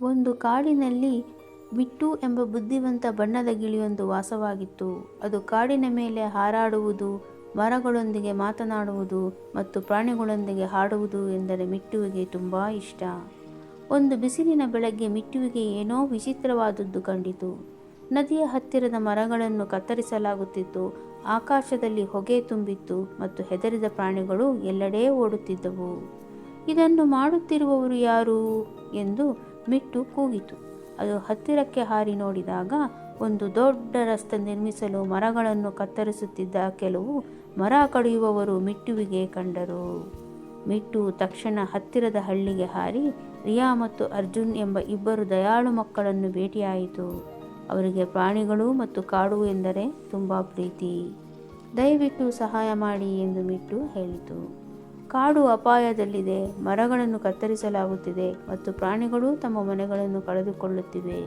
ಒಂದು ಕಾಡಿನಲ್ಲಿ ಮಿಟ್ಟು ಎಂಬ ಬುದ್ಧಿವಂತ ಬಣ್ಣದ ಗಿಳಿಯೊಂದು ವಾಸವಾಗಿತ್ತು. ಅದು ಕಾಡಿನ ಮೇಲೆ ಹಾರಾಡುವುದು, ಮರಗಳೊಂದಿಗೆ ಮಾತನಾಡುವುದು ಮತ್ತು ಪ್ರಾಣಿಗಳೊಂದಿಗೆ ಹಾಡುವುದು ಎಂದರೆ ಮಿಟ್ಟುವಿಗೆ ತುಂಬ ಇಷ್ಟ. ಒಂದು ಬಿಸಿಲಿನ ಬೆಳಗ್ಗೆ ಮಿಟ್ಟುವಿಗೆ ಏನೋ ವಿಚಿತ್ರವಾದದ್ದು ಕಂಡಿತು. ನದಿಯ ಹತ್ತಿರದ ಮರಗಳನ್ನು ಕತ್ತರಿಸಲಾಗುತ್ತಿತ್ತು. ಆಕಾಶದಲ್ಲಿ ಹೊಗೆ ತುಂಬಿತ್ತು ಮತ್ತು ಹೆದರಿದ ಪ್ರಾಣಿಗಳು ಎಲ್ಲೆಡೆ ಓಡುತ್ತಿದ್ದವು. ಇದನ್ನು ಮಾಡುತ್ತಿರುವವರು ಯಾರು? ಎಂದು ಮಿಟ್ಟು ಕೂಗಿತು. ಅದು ಹತ್ತಿರಕ್ಕೆ ಹಾರಿ ನೋಡಿದಾಗ ಒಂದು ದೊಡ್ಡ ರಸ್ತೆ ನಿರ್ಮಿಸಲು ಮರಗಳನ್ನು ಕತ್ತರಿಸುತ್ತಿದ್ದ ಕೆಲವು ಮರ ಕಡಿಯುವವರು ಮಿಟ್ಟುವಿಗೆ ಕಂಡರು. ಮಿಟ್ಟು ತಕ್ಷಣ ಹತ್ತಿರದ ಹಳ್ಳಿಗೆ ಹಾರಿ ರಿಯಾ ಮತ್ತು ಅರ್ಜುನ್ ಎಂಬ ಇಬ್ಬರು ದಯಾಳು ಮಕ್ಕಳನ್ನು ಭೇಟಿಯಾಯಿತು. ಅವರಿಗೆ ಪ್ರಾಣಿಗಳು ಮತ್ತು ಕಾಡು ಎಂದರೆ ತುಂಬ ಪ್ರೀತಿ. ದಯವಿಟ್ಟು ಸಹಾಯ ಮಾಡಿ ಎಂದು ಮಿಟ್ಟು ಹೇಳಿತು. ಕಾಡು ಅಪಾಯದಲ್ಲಿದೆ, ಮರಗಳನ್ನು ಕತ್ತರಿಸಲಾಗುತ್ತಿದೆ ಮತ್ತು ಪ್ರಾಣಿಗಳು ತಮ್ಮ ಮನೆಗಳನ್ನು ಕಳೆದುಕೊಳ್ಳುತ್ತಿವೆ.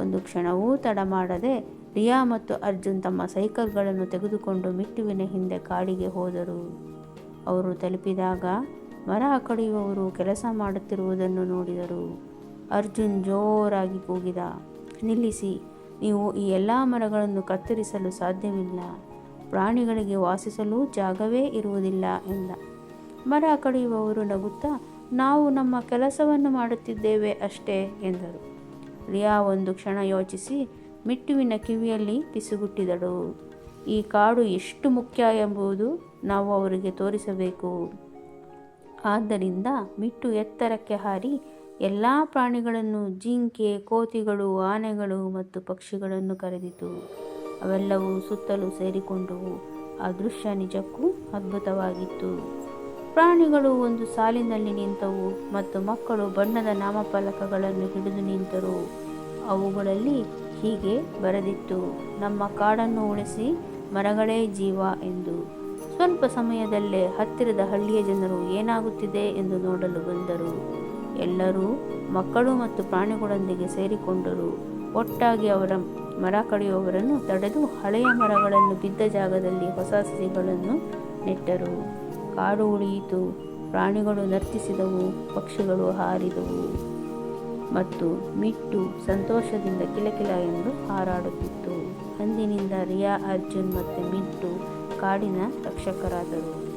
ಒಂದು ಕ್ಷಣವೂ ತಡ ಮಾಡದೆ ರಿಯಾ ಮತ್ತು ಅರ್ಜುನ್ ತಮ್ಮ ಸೈಕಲ್ಗಳನ್ನು ತೆಗೆದುಕೊಂಡು ಮಿಟ್ಟುವಿನ ಹಿಂದೆ ಕಾಡಿಗೆ ಹೋದರು. ಅವರು ತಲುಪಿದಾಗ ಮರ ಕಡಿಯುವವರು ಕೆಲಸ ಮಾಡುತ್ತಿರುವುದನ್ನು ನೋಡಿದರು. ಅರ್ಜುನ್ ಜೋರಾಗಿ ಕೂಗಿದ, ನಿಲ್ಲಿಸಿ, ನೀವು ಈ ಎಲ್ಲ ಮರಗಳನ್ನು ಕತ್ತರಿಸಲು ಸಾಧ್ಯವಿಲ್ಲ, ಪ್ರಾಣಿಗಳಿಗೆ ವಾಸಿಸಲು ಜಾಗವೇ ಇರುವುದಿಲ್ಲ ಎಂದ. ಮರ ಕಡಿಯುವವರು ನಗುತ್ತಾ, ನಾವು ನಮ್ಮ ಕೆಲಸವನ್ನು ಮಾಡುತ್ತಿದ್ದೇವೆ ಅಷ್ಟೇ, ಎಂದರು. ರಿಯಾ ಒಂದು ಕ್ಷಣ ಯೋಚಿಸಿ ಮಿಟ್ಟುವಿನ ಕಿವಿಯಲ್ಲಿ ಪಿಸುಗುಟ್ಟಿದಳು. ಈ ಕಾಡು ಎಷ್ಟು ಮುಖ್ಯ ಎಂಬುದು ನಾವು ಅವರಿಗೆ ತೋರಿಸಬೇಕು. ಆದ್ದರಿಂದ ಮಿಟ್ಟು ಎತ್ತರಕ್ಕೆ ಹಾರಿ ಎಲ್ಲ ಪ್ರಾಣಿಗಳನ್ನು ಜಿಂಕೆ, ಕೋತಿಗಳು, ಆನೆಗಳು ಮತ್ತು ಪಕ್ಷಿಗಳನ್ನು ಕರೆದಿತು. ಅವೆಲ್ಲವೂ ಸುತ್ತಲೂ ಸೇರಿಕೊಂಡವು. ಆ ದೃಶ್ಯ ನಿಜಕ್ಕೂ ಅದ್ಭುತವಾಗಿತ್ತು. ಪ್ರಾಣಿಗಳು ಒಂದು ಸಾಲಿನಲ್ಲಿ ನಿಂತವು ಮತ್ತು ಮಕ್ಕಳು ಬಣ್ಣದ ನಾಮಫಲಕಗಳನ್ನು ಹಿಡಿದು ನಿಂತರು. ಅವುಗಳಲ್ಲಿ ಹೀಗೆ ಬರೆದಿತ್ತು, ನಮ್ಮ ಕಾಡನ್ನು ಉಳಿಸಿ ಮರಗಳೇ ಜೀವ ಎಂದು. ಸ್ವಲ್ಪ ಸಮಯದಲ್ಲೇ ಹತ್ತಿರದ ಹಳ್ಳಿಯ ಜನರು ಏನಾಗುತ್ತಿದೆ ಎಂದು ನೋಡಲು ಬಂದರು. ಎಲ್ಲರೂ ಮಕ್ಕಳು ಮತ್ತು ಪ್ರಾಣಿಗಳೊಂದಿಗೆ ಸೇರಿಕೊಂಡರು. ಒಟ್ಟಾಗಿ ಅವರ ಮರ ಕಡಿಯುವವರನ್ನು ತಡೆದು ಹಳೆಯ ಮರಗಳನ್ನು ಬಿದ್ದ ಜಾಗದಲ್ಲಿ ಹೊಸ ಸಸಿಗಳನ್ನು ನೆಟ್ಟರು. ಕಾಡು ಉಳಿಯಿತು, ಪ್ರಾಣಿಗಳು ನರ್ತಿಸಿದವು, ಪಕ್ಷಿಗಳು ಹಾರಿದವು ಮತ್ತು ಮಿಟ್ಟು ಸಂತೋಷದಿಂದ ಕಿಲಕಿಲ ಎಂದು ಹಾರಾಡುತ್ತಿತ್ತು. ಅಂದಿನಿಂದ ರಿಯಾ, ಅರ್ಜುನ್ ಮತ್ತು ಮಿಟ್ಟು ಕಾಡಿನ ರಕ್ಷಕರಾದರು.